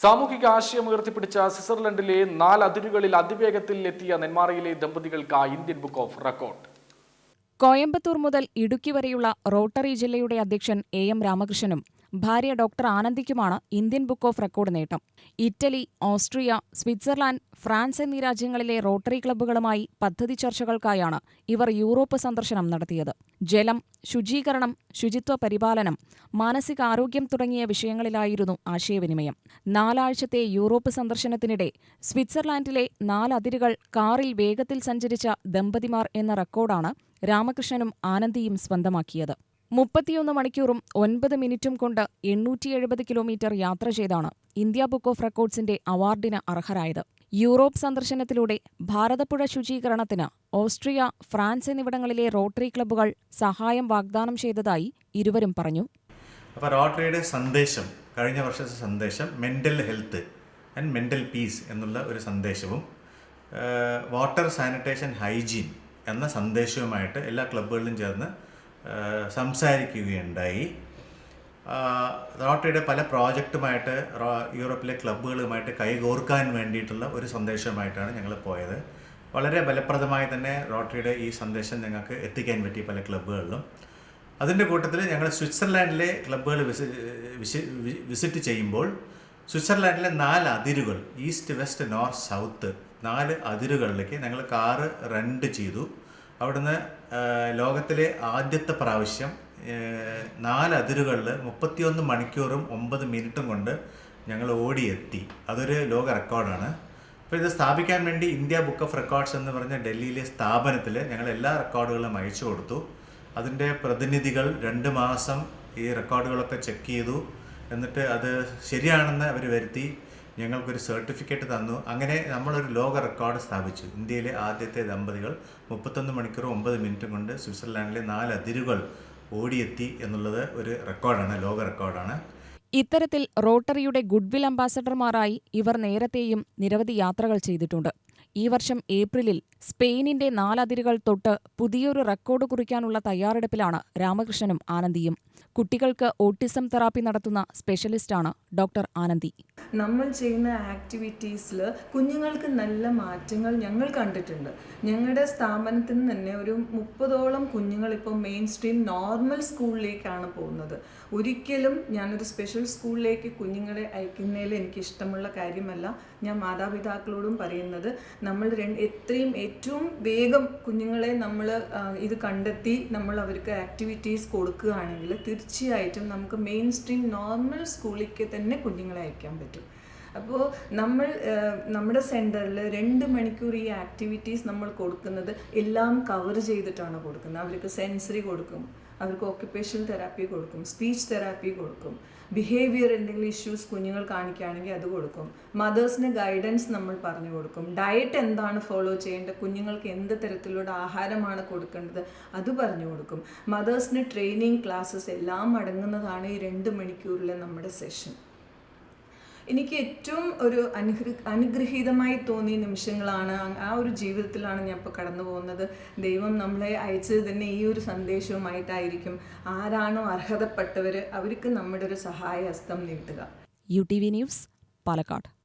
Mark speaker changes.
Speaker 1: സാമൂഹിക ആശയം ഉയർത്തിപ്പിടിച്ച സ്വിറ്റ്സർലൻഡിലെ നാല് അതിരുകളിൽ അതിവേഗത്തിൽ എത്തിയ നെന്മാറയിലെ ദമ്പതികൾക്ക് Indian book of record.
Speaker 2: Coimbatore മുതൽ ഇടുക്കി വരെയുള്ള റോട്ടറി ജില്ലയുടെ അധ്യക്ഷൻ എ എം രാമകൃഷ്ണനും ഭാര്യ ഡോക്ടർ ആനന്ദിക്കുമാണ് ഇന്ത്യൻ ബുക്ക് ഓഫ് റെക്കോർഡ് നേട്ടം. ഇറ്റലി ഓസ്ട്രിയ സ്വിറ്റ്സർലാൻഡ് ഫ്രാൻസ് എന്നീ രാജ്യങ്ങളിലെ റോട്ടറി ക്ലബ്ബുകളുമായി പദ്ധതി ചർച്ചകൾക്കായാണ് ഇവർ യൂറോപ്പ് സന്ദർശനം നടത്തിയത്. ജലം ശുചീകരണം ശുചിത്വ പരിപാലനം മാനസികാരോഗ്യം തുടങ്ങിയ വിഷയങ്ങളിലായിരുന്നു ആശയവിനിമയം. നാലാഴ്ചത്തെ യൂറോപ്പ് സന്ദർശനത്തിനിടെ സ്വിറ്റ്സർലാൻഡിലെ നാലതിരുകൾ കാറിൽ വേഗത്തിൽ സഞ്ചരിച്ച ദമ്പതിമാർ എന്ന റെക്കോർഡാണ് രാമകൃഷ്ണനും ആനന്ദിയും സ്വന്തമാക്കിയത്. മുപ്പത്തിയൊന്ന് മണിക്കൂറും ഒൻപത് മിനിറ്റും കൊണ്ട് എണ്ണൂറ്റി എഴുപത് കിലോമീറ്റർ യാത്ര ചെയ്താണ് ഇന്ത്യ ബുക്ക് ഓഫ് റെക്കോർഡ്സിന്റെ അവാർഡിന് അർഹരായത്. യൂറോപ്പ് സന്ദർശനത്തിലൂടെ ഭാരതപ്പുഴ ശുചീകരണത്തിന് ഓസ്ട്രിയ ഫ്രാൻസ് എന്നിവിടങ്ങളിലെ റോട്ടറി ക്ലബ്ബുകൾ സഹായം വാഗ്ദാനം ചെയ്തതായി ഇരുവരും പറഞ്ഞു.
Speaker 3: അപ്പോൾ റോട്ടറിയുടെ സന്ദേശം കഴിഞ്ഞ വർഷത്തെ സന്ദേശം mental health and mental peace എന്നുള്ള ഒരു സന്ദേശവും വാട്ടർ സാനിറ്റേഷൻ ഹൈജീൻ എന്ന സന്ദേശവുമായിട്ട് എല്ലാ ക്ലബ്ബുകളിലും ചേർന്ന് സംസാരിക്കുകയുണ്ടായി. റോട്ടറിയുടെ പല പ്രോജക്റ്റുമായിട്ട് യൂറോപ്പിലെ ക്ലബ്ബുകളുമായിട്ട് കൈകോർക്കാൻ വേണ്ടിയിട്ടുള്ള ഒരു സന്ദേശമായിട്ടാണ് ഞങ്ങൾ പോയത്. വളരെ ഫലപ്രദമായി തന്നെ റോട്ടറിയുടെ ഈ സന്ദേശം ഞങ്ങൾക്ക് എത്തിക്കാൻ പറ്റി പല ക്ലബ്ബുകളിലും. അതിന്റെ കൂട്ടത്തിൽ ഞങ്ങൾ സ്വിറ്റ്സർലാൻഡിലെ ക്ലബ്ബുകൾ വിസിറ്റ് ചെയ്യുമ്പോൾ സ്വിറ്റ്സർലാൻഡിലെ നാല് അതിരുകൾ ഈസ്റ്റ് വെസ്റ്റ് നോർത്ത് സൗത്ത് നാല് അതിരുകളിലേക്ക് ഞങ്ങൾ കാറ് റെന്റ് ചെയ്തു. അവിടുന്ന് ലോകത്തിലെ ആദ്യത്തെ പ്രാവശ്യം നാല് അതിരുകളിൽ മുപ്പത്തിയൊന്ന് മണിക്കൂറും ഒമ്പത് മിനിറ്റും കൊണ്ട് ഞങ്ങൾ ഓടിയെത്തി. അതൊരു ലോക റെക്കോർഡാണ്. അപ്പോൾ ഇത് സ്ഥാപിക്കാൻ വേണ്ടി ഇന്ത്യ ബുക്ക് ഓഫ് റെക്കോർഡ്സ് എന്ന് പറഞ്ഞ ഡൽഹിയിലെ സ്ഥാപനത്തിൽ ഞങ്ങൾ എല്ലാ റെക്കോർഡുകളും അയച്ചു കൊടുത്തു. അതിന്റെ പ്രതിനിധികൾ രണ്ട് മാസം ഈ റെക്കോർഡുകളൊക്കെ ചെക്ക് ചെയ്തു. എന്നിട്ട് അത് ശരിയാണെന്ന് അവർ വരുത്തി. ഞങ്ങൾക്കൊരു സർട്ടിഫിക്കറ്റ് തന്നു. അങ്ങനെ നമ്മളൊരു ലോക റെക്കോർഡ് സ്ഥാപിച്ചു. ഇന്ത്യയിലെ ആദ്യത്തെ ദമ്പതികൾ മുപ്പത്തൊന്ന് മണിക്കൂർ ഒമ്പത് മിനിറ്റും കൊണ്ട് സ്വിറ്റ്സർലാൻഡിലെ നാല് അതിരുകൾ ഓടിയെത്തി എന്നുള്ളത് ഒരു റെക്കോർഡാണ് ലോക റെക്കോർഡാണ്.
Speaker 2: ഇത്തരത്തിൽ റോട്ടറിയുടെ ഗുഡ്വിൽ അംബാസഡർമാരായി ഇവർ നേരത്തെയും നിരവധി യാത്രകൾ ചെയ്തിട്ടുണ്ട്. ഈ വർഷം ഏപ്രിലിൽ സ്പെയിനിന്റെ നാലതിരുകൾ തൊട്ട് പുതിയൊരു റെക്കോർഡ് കുറിക്കാനുള്ള തയ്യാറെടുപ്പിലാണ് രാമകൃഷ്ണനും ആനന്ദിയും. കുട്ടികൾക്ക് ഓട്ടിസം തെറാപ്പി നടത്തുന്ന സ്പെഷ്യലിസ്റ്റാണ് ഡോക്ടർ ആനന്ദി.
Speaker 4: നമ്മൾ ചെയ്യുന്ന ആക്ടിവിറ്റീസിൽ കുഞ്ഞുങ്ങൾക്ക് നല്ല മാറ്റങ്ങൾ ഞങ്ങൾ കണ്ടിട്ടുണ്ട്. ഞങ്ങളുടെ സ്ഥാപനത്തിൽ നിന്ന് തന്നെ ഒരു മുപ്പതോളം കുഞ്ഞുങ്ങൾ ഇപ്പോൾ മെയിൻ സ്ട്രീം നോർമൽ സ്കൂളിലേക്കാണ് പോകുന്നത്. ഒരിക്കലും ഞാനൊരു സ്പെഷ്യൽ സ്കൂളിലേക്ക് കുഞ്ഞുങ്ങളെ അയക്കുന്നതിൽ എനിക്ക് ഇഷ്ടമുള്ള കാര്യമല്ല. ഞാൻ മാതാപിതാക്കളോടും പറയുന്നത് നമ്മൾ രണ്ട് എത്രയും ഏറ്റവും വേഗം കുഞ്ഞുങ്ങളെ നമ്മൾ ഇത് കണ്ടെത്തി നമ്മൾ അവർക്ക് ആക്ടിവിറ്റീസ് കൊടുക്കുകയാണെങ്കിൽ തീർച്ചയായിട്ടും നമുക്ക് മെയിൻ സ്ട്രീം നോർമൽ സ്കൂളിലേക്ക് തന്നെ കുഞ്ഞുങ്ങളെ അയക്കാൻ പറ്റും. അപ്പോൾ നമ്മൾ നമ്മുടെ സെന്ററിൽ രണ്ട് മണിക്കൂർ ഈ ആക്ടിവിറ്റീസ് നമ്മൾ കൊടുക്കുന്നത് എല്ലാം കവർ ചെയ്തിട്ടാണ് കൊടുക്കുന്നത്. അവർക്ക് സെൻസറി കൊടുക്കും അവർക്ക് ഓക്യുപ്പേഷണൽ തെറാപ്പി കൊടുക്കും സ്പീച്ച് തെറാപ്പി കൊടുക്കും ബിഹേവിയർ എന്തെങ്കിലും ഇഷ്യൂസ് കുഞ്ഞുങ്ങൾ കാണിക്കുകയാണെങ്കിൽ അത് കൊടുക്കും മദേഴ്സിന് ഗൈഡൻസ് നമ്മൾ പറഞ്ഞു കൊടുക്കും ഡയറ്റ് എന്താണ് ഫോളോ ചെയ്യേണ്ടത് കുഞ്ഞുങ്ങൾക്ക് എന്ത് തരത്തിലുള്ള ആഹാരമാണ് കൊടുക്കേണ്ടത് അത് പറഞ്ഞു കൊടുക്കും. മദേഴ്സിന് ട്രെയിനിങ് ക്ലാസ്സസ് എല്ലാം അടങ്ങുന്നതാണ് ഈ രണ്ട് മണിക്കൂറിലെ നമ്മുടെ സെഷൻ എനിക്ക് ഏറ്റവും ഒരു അനുഗ്രഹ അനുഗ്രഹീതമായി തോന്നിയ നിമിഷങ്ങളാണ് ആ- ഒരു ജീവിതത്തിലാണ് ഞാൻ ഇപ്പോൾ കടന്നു പോകുന്നത്. ദൈവം നമ്മളെ അയച്ചത് തന്നെ ഈ ഒരു സന്ദേശവുമായിട്ടായിരിക്കും. ആരാണോ അർഹതപ്പെട്ടവർ അവർക്ക് നമ്മുടെ ഒരു സഹായഹസ്തം നീട്ടുക
Speaker 2: U T V news Palakkad.